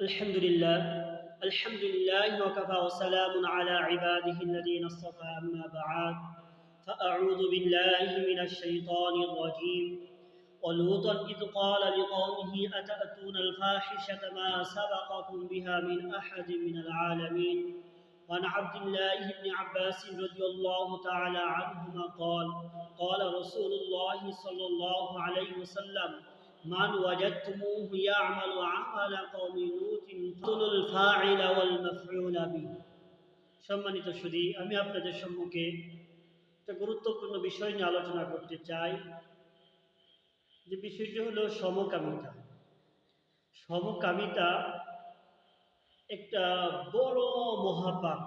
الحمد لله. الحمد لله وكفى وسلام على عباده الذين اصطفى أما بعد. فأعوذ بالله من الشيطان الرجيم. ولوطا إذ قال لقومه أتأتون الفاحشة ما سبقكم بها من أحد من العالمين؟ وعن عبد الله بن عباس رضي الله تعالى عنهما قال قال رسول الله صلى الله عليه وسلم من وجدتموه يعمل عمل قوم لوط فاقتلوا الفاعل والمفعول به সম্মানিত সুধী আমি আপনাদের সম্মুখে একটা গুরুত্বপূর্ণ বিষয় নিয়ে আলোচনা করতে চাই যে বিষয়টি হলো সমকামিতা সমকামিতা একটা বড় মহাপাপ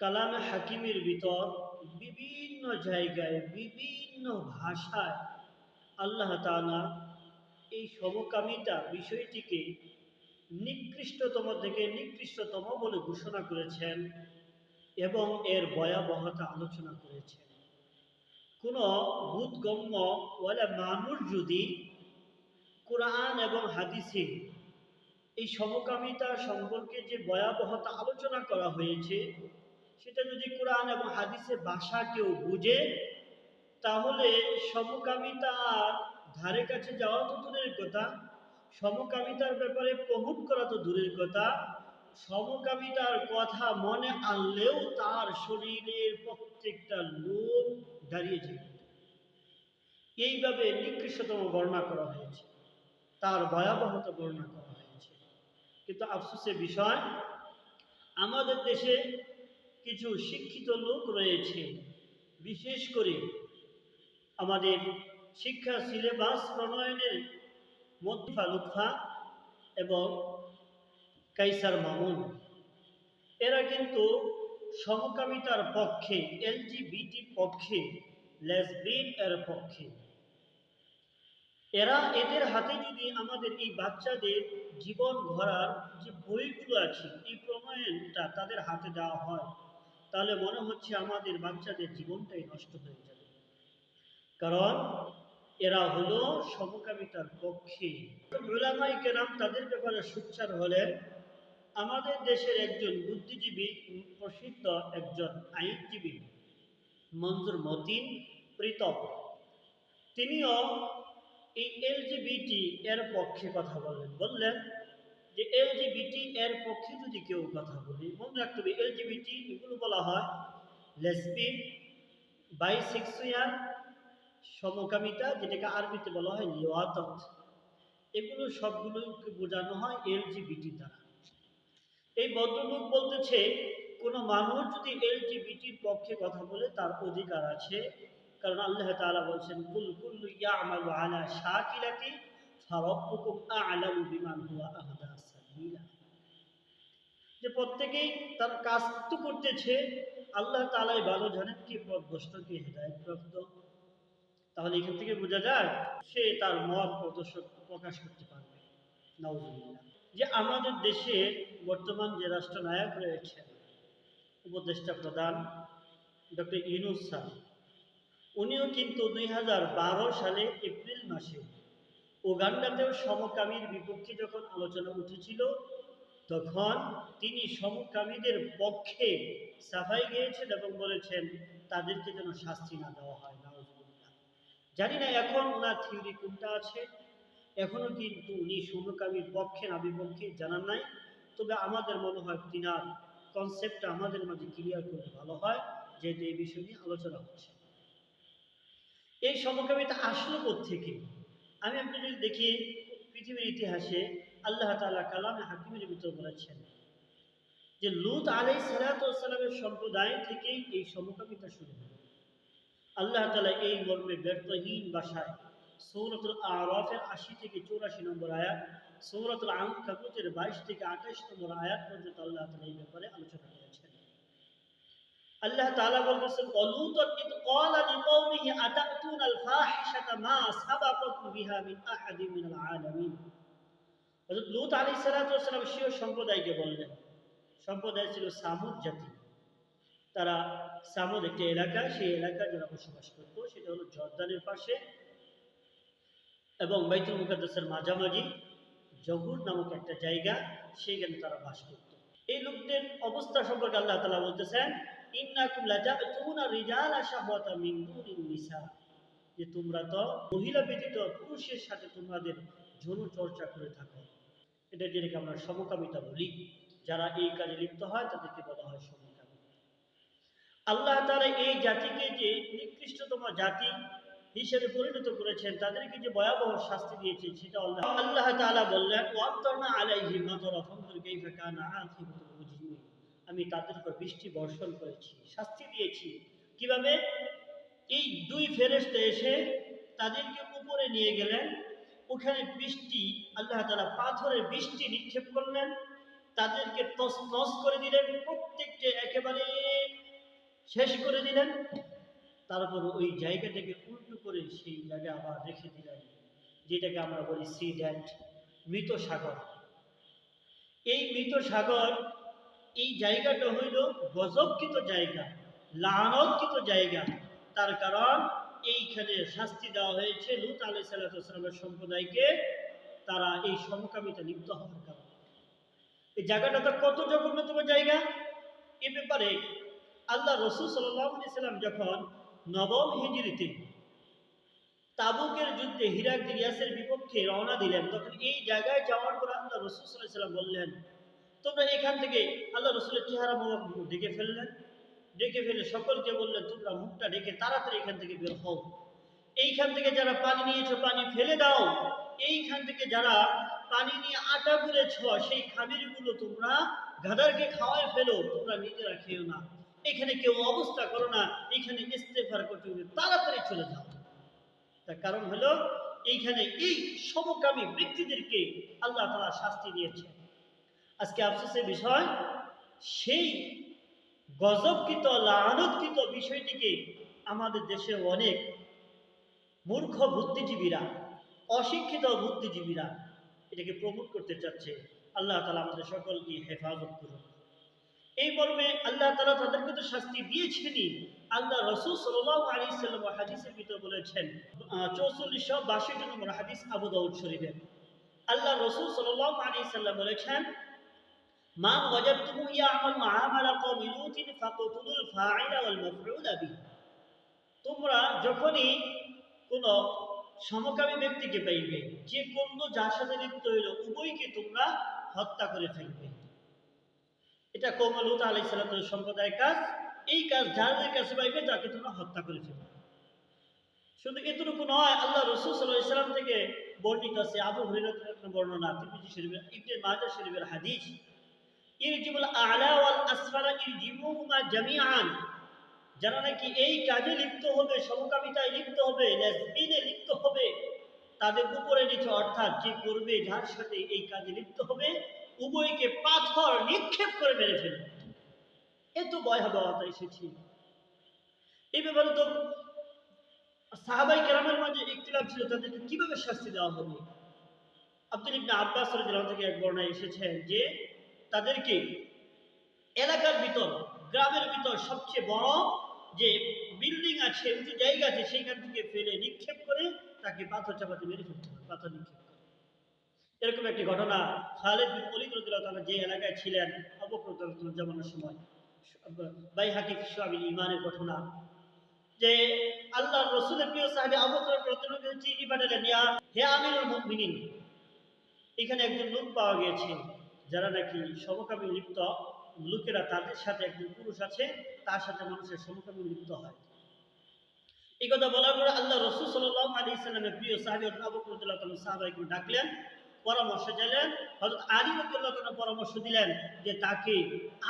কালামে হাকিমের ভিতর বিভিন্ন জায়গায় বিভিন্ন ভাষায় আল্লাহ তাআলা এই সমকামিতা বিষয়টিকে নিকৃষ্টতম থেকে নিকৃষ্টতম বলে ঘোষণা করেছেন এবং এর ভয়াবহতা আলোচনা করেছেন। কোনো বোধগম্য ওয়ালা মানুষ যদি কোরআন এবং হাদিসে এই সমকামিতা সম্পর্কে যে ভয়াবহতা আলোচনা করা হয়েছে, সেটা যদি কোরআন এবং হাদিসের ভাষা কেউ বুঝে তাহলে সমকামিতার ধারে কাছে যাওয়া তো দূরের কথা। সমকামিতার ব্যাপারে প্রমোট করা তো দূরের কথা। সমকামিতার কথা মনে আনলেও তার শরীরের প্রত্যেকটা লোক দাঁড়িয়ে যাবে এইভাবে নিকৃষ্টতম বর্ণনা করা হয়েছে। তার ভয়াবহতা বর্ণনা করা হয়েছে। কিন্তু আফসোসের বিষয়, আমাদের দেশে কিছু শিক্ষিত লোক রয়েছে, বিশেষ করে আমাদের শিক্ষা, সিলেবাস, প্রণয়নের মধ্যফা, লুৎফা এবং কাইসার মামুন। এরা কিন্তু সমকামিতার পক্ষে এলজিবিটির পক্ষে, লেসবিন এর পক্ষে। এরা এদের হাতে যদি আমাদের এই বাচ্চাদের জীবন গড়ার যে বইগুলো আছে, এই প্রণয়নটা তাদের হাতে দেওয়া হয়, তাহলে মনে হচ্ছে আমাদের বাচ্চাদের জীবনটাই নষ্ট হয়ে যাবে। কারণ এরা হলো সমকামিতার পক্ষে। ওলামাই কেরাম তাদের ব্যাপারে সুচ্চার হলেন, আমাদের দেশের একজন বুদ্ধিজীবী, প্রসিদ্ধ একজন আইনজীবী, মঞ্জুর মতিন প্রীতম। তিনিও এই এলজিবিটি এর পক্ষে কথা বললেন। বললেন যে, এলজিবিটি এর পক্ষে যদি কেউ কথা বলি, মনে রাখতে হবে, এলজিবিটি এগুলো বলা হয় লেসবিন বাইসেক্সুয়াল সমকামিতা, যেটাকে আরবিতে বলা হয় লিওয়াতত। এগুলো সবগুলোকে বোঝানো হয়? এলজিবিটি দ্বারা। এই ভদ্রলোক বলতেছে, কোনো মানুষ যদি এলজিবিটির পক্ষে কথা বলে, তার অধিকার আছে। কারণ আল্লাহ তাআলা বলছেন, কুল কুল্লু ইয়ামালু আলা শাকিলাতি, ফারাব্বুকুম আ'লামু বিমান হুয়া আহদা যে প্রত্যেকেই তার কাজ তো করতেছে, আল্লাহ তাআলাই ভালো জানেন কি পথভ্রষ্ট, কি হেদায়েতপ্রাপ্ত তাহলে এখান থেকে বোঝা যায় সে তার মত প্রদর্শক প্রকাশ করতে পারবে। নাউজুবিল্লাহ। যে আমাদের দেশে বর্তমান যে রাষ্ট্রনায়ক রয়েছেন উপদেষ্টা প্রধান ডক্টর ইউনুস স্যার, উনিও কিন্তু দুই হাজার বারো সালে এপ্রিল মাসে উগান্ডাতেও সমকামীর বিপক্ষে যখন আলোচনা উঠেছিল, তখন তিনি সমকামীদের পক্ষে সাফাই গিয়েছেন এবং বলেছেন, তাদেরকে যেন শাস্তি না দেওয়া হয়। নাউজুবিল্লাহ জানি না এখন ওনার থিওরি কোনটা আছে। এখনও কিন্তু উনি সমকামীর পক্ষে না বিপক্ষে জানান নাই। তবে আমাদের মনে হয় তিনার কনসেপ্টটা আমাদের মাঝে ক্লিয়ার করলে ভালো হয়, যেহেতু এই বিষয় নিয়ে আলোচনা হচ্ছে। এই সমকামিতা আসলো থেকে আমি আপনি যদি দেখি, পৃথিবীর ইতিহাসে আল্লাহ তালা কালামে হাকিমের ভিতর বলেছেন যে লুত আলাই সালাতামের সম্প্রদায় থেকেই এই সমকামিতা শুরু হল। আল্লাহ তালা এই মর্মে ব্যর্থহীন ভাষায় সৌরতুল আরফের আশি থেকে চৌরাশি নম্বর আয়াত, সৌরতুল আঙ্কাকুতের বাইশ থেকে আঠাশ নম্বর আয়াত পর্যন্ত আল্লাহ তালা এই ব্যাপারে আলোচনা করেছেন। আল্লাহ তাআলা বলতেছেন অলুতন ইদ ক্বালা লিকওমিহি আতাতুনাল ফাহিশাতা মা সাবাকাকুম বিহা মিন আহাদিন মিনাল আলামিন। হযরত লূত আলাইহিস সালাতু সম্প্রদায়কে বললেন। সম্প্রদায় ছিল সামুদ জাতি। তারা সামুদ একটি এলাকা, সেই এলাকায় যারা বসবাস করত, সেটা হলো জর্দানের পাশে এবং বাইতুল মুকাদ্দাসের মাঝামাঝি জহুর নামক একটা জায়গা সেইখানে তারা বাস করত। এই লোকদের অবস্থা সম্পর্কে আল্লাহ তালা বলতেছেন যে তোমরা তো মহিলা ব্যতীত পুরুষের সাথে তোমাদের যৌন চর্চা করে থাকো। এটা যেটাকে আমরা সমকামিতা বলি। যারা এই কাজে লিপ্ত হয়, তাদেরকে বলা হয় সমকামী আল্লাহ তাআলা এই জাতিকে যে নিকৃষ্টতম জাতি হিসেবে পরিণত করেছেন, তাদেরকে যে ভয়াবহ শাস্তি দিয়েছেন, সেটা আল্লাহ। আল্লাহ তাআলা বললেন ওয়ান্তরনা আলাইহি আখিবাতুল আমি তাদের উপর বৃষ্টি বর্ষণ করেছি, শাস্তি দিয়েছি। কীভাবে? এই দুই ফেরেশতা এসে তাদেরকে উপরে নিয়ে গেলেন। ওখানে বৃষ্টি, আল্লাহ তালা পাথরের বৃষ্টি নিক্ষেপ করলেন। তাদেরকে তছনছ করে দিলেন। প্রত্যেককে একেবারে শেষ করে দিলেন। তারপর ওই জায়গাটাকে উল্টো করে সেই জায়গায় আবার রেখে দিলেন, যেটাকে আমরা বলি সি ড্যাট মৃত সাগর। এই মৃত সাগর, এই জায়গাটা হইল গজবকৃত জায়গা, লানতকৃত জায়গা। তার কারণ এইখানে শাস্তি দেওয়া হয়েছে লুত আলি সাল্লামের সম্প্রদায়কে। তারা এই সমকামিতা লিপ্ত হওয়ার কারণে। এই জায়গাটা তো কত জঘন্যতম জায়গা? এ ব্যাপারে আল্লাহ রসুল সাল্লাম যখন নবম হিজড়িতে তাবুকের যুদ্ধে হিরাক ইয়াসের বিপক্ষে রওনা দিলেন, তখন এই জায়গায় যাওয়ার পর আল্লাহ রসুল সাল্লাম বললেন, তোমরা এখান থেকে আল্লাহ রসুলের চেহারা মোবারক ডেকে ফেললেন। ডেকে ফেলে সকলকে বললেন, তোমরা মুখটা ডেকে তাড়াতাড়ি এখান থেকে বের হও। এইখান থেকে যারা পানি নিয়েছো পানি ফেলে দাও। এইখান থেকে যারা পানি নিয়ে আটা গুলেছ সেই খামিরগুলো তোমরা গাদারকে খাওয়ায় ফেলো, তোমরা নিজেরা খেও না। এখানে কেউ অবস্থা করো না, এখানে ইস্তেফার করতে তাড়াতাড়ি চলে যাও। তার কারণ হলো, এইখানে এই সমকামী ব্যক্তিদেরকে আল্লাহ তালা শাস্তি দিয়েছে আজকে আফসোসের বিষয়, সেই গজবকৃত, লানতকৃত বিষয়টিকে আমাদের দেশে অনেক মূর্খ বুদ্ধিজীবীরা, অশিক্ষিত বুদ্ধিজীবীরা এটাকে প্রমোট করতে চাচ্ছে। আল্লাহ তালা আমাদের সকলকে হেফাজত করুন। এই মর্মে আল্লাহ তালা তাদেরকে তো শাস্তি দিয়েছেনই আল্লাহ রসুল সাল্লাহ আলী সাল্লাম হাদিসের ভিতর বলেছেন চৌচল্লিশশো বাষট্টি নম্বর হাদিস আবু দাউদ শরীফের। আল্লাহ রসুল সাল্লাহ আলী সাল্লাম বলেছেন, মা ওয়াজাবতুমু ইয়ামাল মুআমালা কওমি লুতিন ফাকতুলুল ফাইলা ওয়াল মাফউলা বিহি। তোমরা যখনই কোন সমকামী ব্যক্তিকে পাইবে, যে কোন যার সাথে লিপ্ত হইল, উভয়কে তোমরা হত্যা করে ফেলবে। এটা কমলুত আলাই সালামের সম্প্রদায়ের কাজ। এই কাজ যাদের কাছে পাইবে তাকে তোমরা হত্যা করে ফেলবে শুধু এতটুকু নয়, আল্লাহ রসুল সাল্লাহ ইসলাম থেকে বর্ণিত আছে আবু হরিরতের বর্ণনা, তিরমিজি শরীফের, ইবনে মাজা শরীফের হাদিস। ইরজিবুল আলা ওয়াল আসফালা ইরজিমুহুমা জামিআন। যারা নাকি এই কাজে লিপ্ত হবে, সমকামিতায় লিপ্ত হবে, লেসবিনে লিপ্ত হবে, তাদের উপরে নিচে অর্থাৎ যে করবে, যার সাথে এই কাজে লিপ্ত হবে উভয়কে পাথর নিক্ষেপ করে মেরে ফেলবে এত ভয়াবহতা এসেছে এই ব্যাপারে তো সাহাবাই কেরামের মাঝে ইখতিলাফ ছিল, তাদেরকে কীভাবে শাস্তি দেওয়া হবে? আব্দুল ইবনে আব্বাস রাদিয়াল্লাহু থেকে এক বর্ণায় এসেছে যে, তাদেরকে এলাকার ভিতর, গ্রামের ভিতর সবচেয়ে বড় যে বিল্ডিং আছে, উঁচু জায়গা আছে, সেইখান থেকে ফেলে নিক্ষেপ করে তাকে পাথর চাপাতে মেরে ফেলতে হবে, পাথর নিক্ষেপ। এরকম একটি ঘটনা খালেদ বিন অলিদ রাদিয়াল্লাহু তাআলা যে এলাকায় ছিলেন অবক্রত জামানোর সময়। বাই হাকিক সাহাবিল ইমানের ঘটনা। যে আল্লাহ রসুলের প্রিয় সাহেব আবু বকর চিঠি পাঠালেন ইয়া হে আমিরুল মুমিনিন। এখানে একজন লোক পাওয়া গিয়েছে, যারা নাকি সমকামী লিপ্ত। লোকেরা তাদের সাথে একজন পুরুষ আছে, তার সাথে মানুষের সমকামী লিপ্ত হয়। এই কথা বলার পরে আল্লাহ রসুল সাল্লাহ আলী ইসলামের প্রিয় সাহাবি আবু বকরতুল্লাহ সাহাবাইকে ডাকলেন পরামর্শ চাইলেন। হয়তো আলী রতুল্লাহ পরামর্শ দিলেন যে তাকে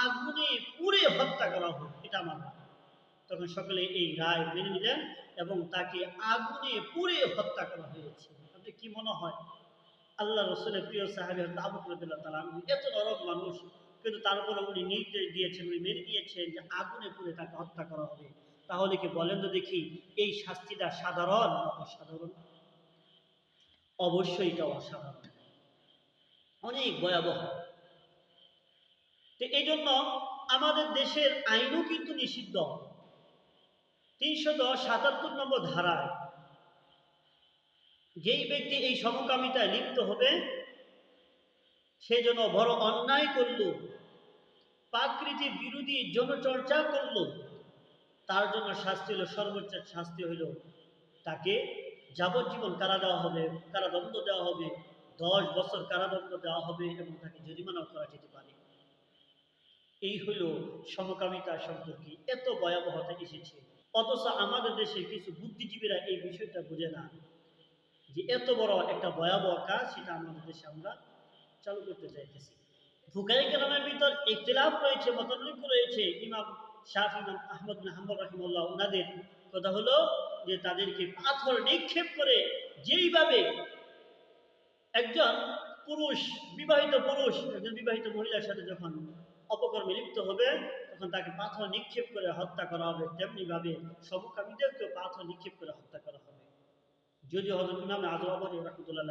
আগুনে পুড়ে হত্যা করা হোক, এটা আমার তখন সকলে এই রায় মেনে নিলেন এবং তাকে আগুনে পুড়ে হত্যা করা হয়েছে। আপনি কি মনে হয়? আল্লাহ রসুলের প্রিয় সাহাবি আবু রতুল্লাহ তালা এত নরম মানুষ, কিন্তু তারপরে উনি নির্দেশ দিয়েছেন, উনি মেনে দিয়েছেন যে আগুনে পুড়ে তাকে হত্যা করা হবে। তাহলে কি বলেন তো দেখি, এই শাস্তিটা সাধারণ অসাধারণ? অবশ্যই এটা অসাধারণ। অনেক ভয়াবহ। তো এই জন্য আমাদের দেশের আইনও কিন্তু নিষিদ্ধ। তিনশত সাতাত্তর নম্বর ধারায় যেই ব্যক্তি এই সমকামিতায় লিপ্ত হবে, সে যেন বড় অন্যায় করল, প্রাকৃতিক বিরোধী জনচর্চা করল, তার জন্য শাস্তি হলো, সর্বোচ্চ শাস্তি হইল তাকে যাবজ্জীবন কারা দেওয়া হবে, কারাদণ্ড দেওয়া হবে। দশ বছর কারাদণ্ড দেওয়া হবে এবং তাকে জরিমানাও করা যেতে পারে। এই হইল সমকামিতা সম্পর্কে এত ভয়াবহতা এসেছে। অথচ আমাদের দেশে কিছু বুদ্ধিজীবীরা এই বিষয়টা বোঝে না যে এত বড় একটা ভয়াবহ কাজ সেটা আমাদের দেশে আমরা চালু করতে চাইতেছি। ফুকাই কেরামের ভিতর ইখতিলাফ রয়েছে মতানৈক্য রয়েছে। ইমাম শাহ ইমাম আহমদ হাম্বল রাহিমুল্লাহ ওনাদের কথা হলো যে তাদেরকে পাথর নিক্ষেপ করে যেইভাবে একজন পুরুষ, বিবাহিত পুরুষ, একজন বিবাহিত মহিলার সাথে যখন অপকর্মে লিপ্ত হবে, তখন তাকে পাথর নিক্ষেপ করে হত্যা করা হবে। তেমনিভাবে সমকামীদেরকেও পাথর নিক্ষেপ করে হত্যা করা হবে। যদিও হজরত ইমাম আজম আবরি রহমতুল্লাহ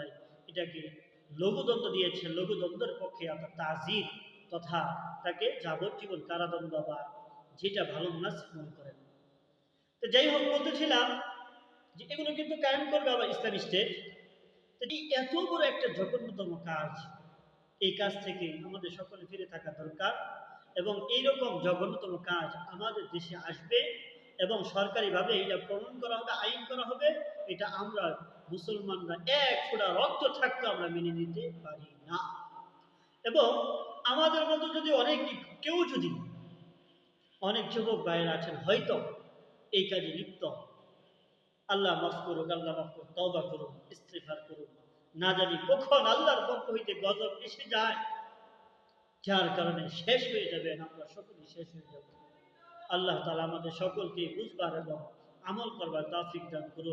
এটাকে লঘুদণ্ড দিয়েছে। লঘুদণ্ডের পক্ষে অর্থাৎ তাজির তথা তাকে যাবজ্জীবন কারাদণ্ড বা যেটা ভালো মুনাসিব মনে করেন। তো যাই হোক, বলতেছিলাম যে এগুলো কিন্তু কায়েম করবে আবার ইসলাম স্টেট এত বড় একটা জঘন্যতম কাজ এই কাজ থেকে আমাদের সকলে ফিরে থাকা দরকার এবং এইরকম জঘন্যতম কাজ আমাদের দেশে আসবে এবং সরকারিভাবে এটা প্রমাণ করা হবে, আইন করা হবে, এটা আমরা মুসলমানরা এক ফোঁটা রক্ত থাকতে আমরা মেনে নিতে পারি না। এবং আমাদের মতো যদি অনেক কেউ যদি অনেক যুবক ভাইয়েরা আছেন হয়তো এই কাজে লিপ্ত আল্লাহ মাফ করুক, আল্লাহ মাফ করুক, তওবা করুক ইস্তিফার করুক। না জানি কখন আল্লাহর পক্ষ হইতে গজব এসে যায়। যার কারণে শেষ হয়ে যাবে আমরা সকলেই শেষ হয়ে যাব। আল্লাহ তালা আমাদের সকলকে বুঝবার এবং আমল করবার তাফিক দান করুন